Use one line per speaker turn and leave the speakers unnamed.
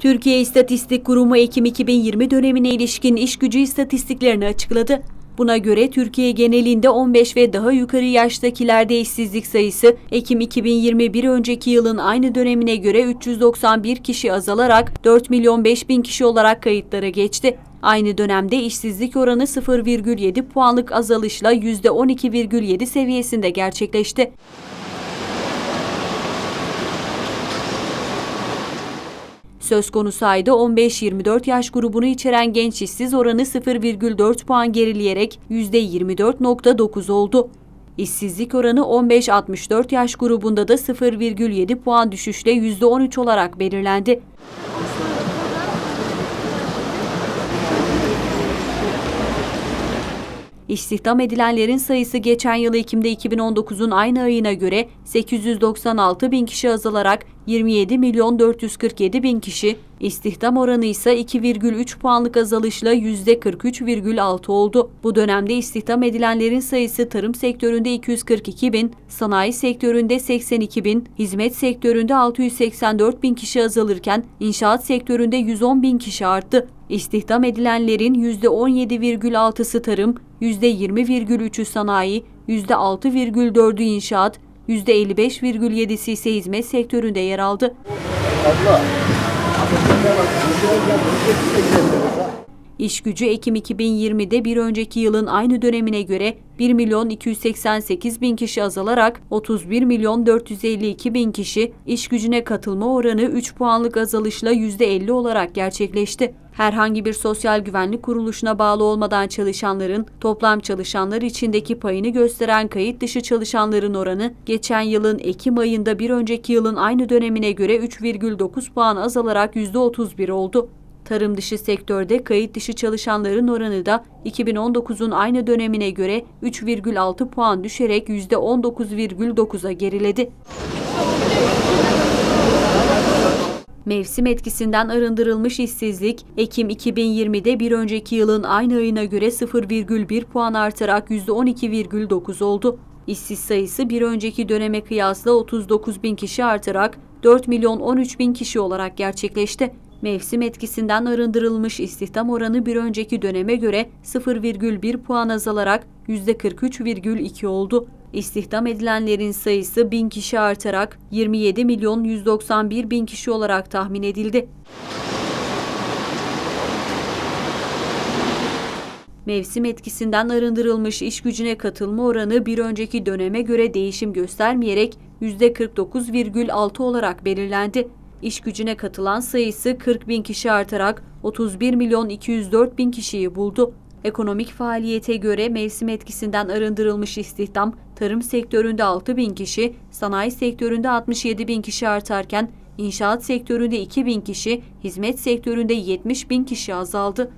Türkiye İstatistik Kurumu Ekim 2020 dönemine ilişkin iş gücü istatistiklerini açıkladı. Buna göre Türkiye genelinde 15 ve daha yukarı yaştakilerde işsizlik sayısı Ekim 2021 önceki yılın aynı dönemine göre 391 kişi azalarak 4 milyon 5 bin kişi olarak kayıtlara geçti. Aynı dönemde işsizlik oranı 0,7 puanlık azalışla %12,7 seviyesinde gerçekleşti. Söz konusu ayda 15-24 yaş grubunu içeren genç işsiz oranı 0,4 puan gerileyerek %24.9 oldu. İşsizlik oranı 15-64 yaş grubunda da 0,7 puan düşüşle %13 olarak belirlendi. İstihdam edilenlerin sayısı geçen yıl Ekim'de 2019'un aynı ayına göre 896 bin kişi azalarak 27 milyon 447 bin kişi, istihdam oranı ise 2,3 puanlık azalışla %43,6 oldu. Bu dönemde istihdam edilenlerin sayısı tarım sektöründe 242 bin, sanayi sektöründe 82 bin, hizmet sektöründe 684 bin kişi azalırken inşaat sektöründe 110 bin kişi arttı. İstihdam edilenlerin %17,6'sı tarım, %20,3'ü sanayi, %6,4'ü inşaat, %55,7'si ise hizmet sektöründe yer aldı. İş gücü Ekim 2020'de bir önceki yılın aynı dönemine göre 1 milyon 288 bin kişi azalarak 31 milyon 452 bin kişi, iş gücüne katılma oranı 3 puanlık azalışla %50 olarak gerçekleşti. Herhangi bir sosyal güvenlik kuruluşuna bağlı olmadan çalışanların toplam çalışanlar içindeki payını gösteren kayıt dışı çalışanların oranı geçen yılın Ekim ayında bir önceki yılın aynı dönemine göre 3,9 puan azalarak %31 oldu. Tarım dışı sektörde kayıt dışı çalışanların oranı da 2019'un aynı dönemine göre 3,6 puan düşerek %19,9'a geriledi. Mevsim etkisinden arındırılmış işsizlik, Ekim 2020'de bir önceki yılın aynı ayına göre 0,1 puan artarak %12,9 oldu. İşsiz sayısı bir önceki döneme kıyasla 39 bin kişi artarak 4 milyon 13 bin kişi olarak gerçekleşti. Mevsim etkisinden arındırılmış istihdam oranı bir önceki döneme göre 0,1 puan azalarak %43,2 oldu. İstihdam edilenlerin sayısı 1000 kişi artarak 27 milyon 191 bin kişi olarak tahmin edildi. Mevsim etkisinden arındırılmış iş gücüne katılma oranı bir önceki döneme göre değişim göstermeyerek %49,6 olarak belirlendi. İş gücüne katılan sayısı 40 bin kişi artarak 31 milyon 204 bin kişiyi buldu. Ekonomik faaliyete göre mevsim etkisinden arındırılmış istihdam, tarım sektöründe 6 bin kişi, sanayi sektöründe 67 bin kişi artarken, inşaat sektöründe 2 bin kişi, hizmet sektöründe 70 bin kişi azaldı.